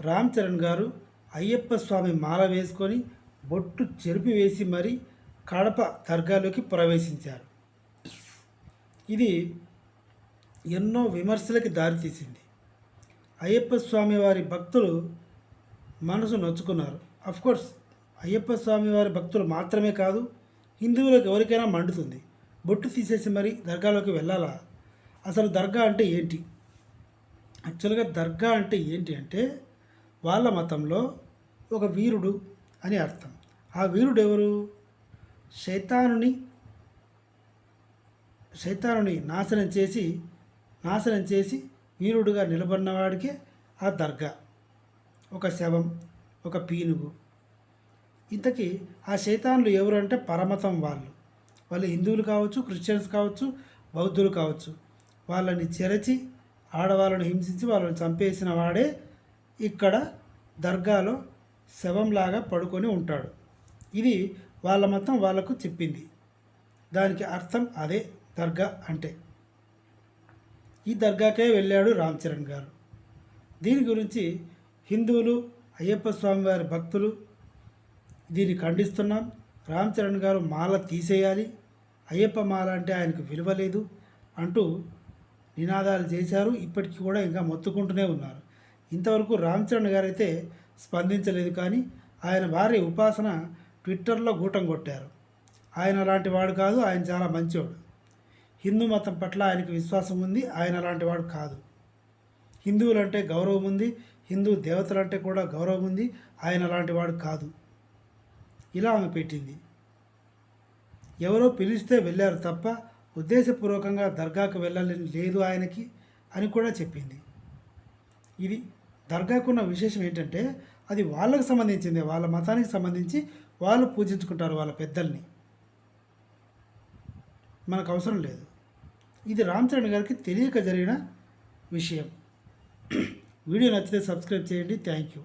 రామ్ చరణ్ గారు అయ్యప్ప స్వామి మాల వేసుకొని బొట్టు చెరిపి వేసి మరీ కడప దర్గాలోకి ప్రవేశించారు. ఇది ఎన్నో విమర్శలకి దారితీసింది అయ్యప్ప స్వామి వారి భక్తులు మనసు నొచ్చుకున్నారు. కోర్స్ అయ్యప్ప స్వామి వారి భక్తులు మాత్రమే కాదు హిందువులకు ఎవరికైనా మండుతుంది. బొట్టు తీసేసి మరి దర్గాలోకి వెళ్ళాలా? అసలు దర్గా అంటే ఏంటి? యాక్చువల్గా దర్గా అంటే ఏంటి అంటే వాళ్ళ మతంలో ఒక వీరుడు అని అర్థం. ఆ వీరుడు ఎవరు శైతానుని శైతానుని నాశనం చేసి నాశనం చేసి వీరుడుగా నిలబడినవాడికే ఆ దర్గా. ఒక శవం ఒక పీనుగు. ఇంతకీ ఆ శైతాన్లు ఎవరు అంటే పరమతం వాళ్ళు. వాళ్ళు హిందువులు కావచ్చు క్రిస్టియన్స్ కావచ్చు బౌద్ధులు కావచ్చు. వాళ్ళని చెరచి ఆడవాళ్ళని హింసించి వాళ్ళని చంపేసిన వాడే ఇక్కడ దర్గాలో శవంలాగా పడుకొని ఉంటాడు. ఇది వాళ్ళ మతం వాళ్ళకు చెప్పింది. దానికి అర్థం అదే దర్గా అంటే. ఈ దర్గాకే వెళ్ళాడు రామ్ చరణ్ గారు. దీని గురించి హిందువులు అయ్యప్ప స్వామివారి భక్తులు దీన్ని ఖండిస్తున్నాం. రామ్ చరణ్ గారు మాల తీసేయాలి. అయ్యప్ప మాల అంటే ఆయనకు విలువ లేదు అంటూ నినాదాలు చేశారు. ఇప్పటికీ కూడా ఇంకా మొత్తుకుంటూనే ఉన్నారు. ఇంతవరకు రామ్ చరణ్ గారైతే స్పందించలేదు కానీ ఆయన భార్య ఉపాసన ట్విట్టర్లో గూటం కొట్టారు. ఆయన అలాంటి వాడు కాదు ఆయన చాలా మంచివాడు హిందూ మతం పట్ల ఆయనకు విశ్వాసం ఉంది ఆయన అలాంటి వాడు కాదు. హిందువులంటే గౌరవం ఉంది హిందూ దేవతలంటే కూడా గౌరవం ఉంది ఆయన అలాంటి వాడు కాదు. ఇలా ఆమె పెట్టింది. ఎవరో పిలిస్తే వెళ్ళారు తప్ప ఉద్దేశపూర్వకంగా దర్గాకు వెళ్ళాలని లేదు ఆయనకి అని కూడా చెప్పింది. ఇది దర్గాకున్న విశేషం ఏంటంటే అది వాళ్ళకు సంబంధించింది వాళ్ళ మతానికి సంబంధించి వాళ్ళు పూజించుకుంటారు వాళ్ళ పెద్దల్ని. మనకు అవసరం లేదు. ఇది రామ్ చరణ్ గారికి తెలియక జరిగిన విషయం. వీడియో నచ్చితే సబ్స్క్రైబ్ చేయండి. Thank you.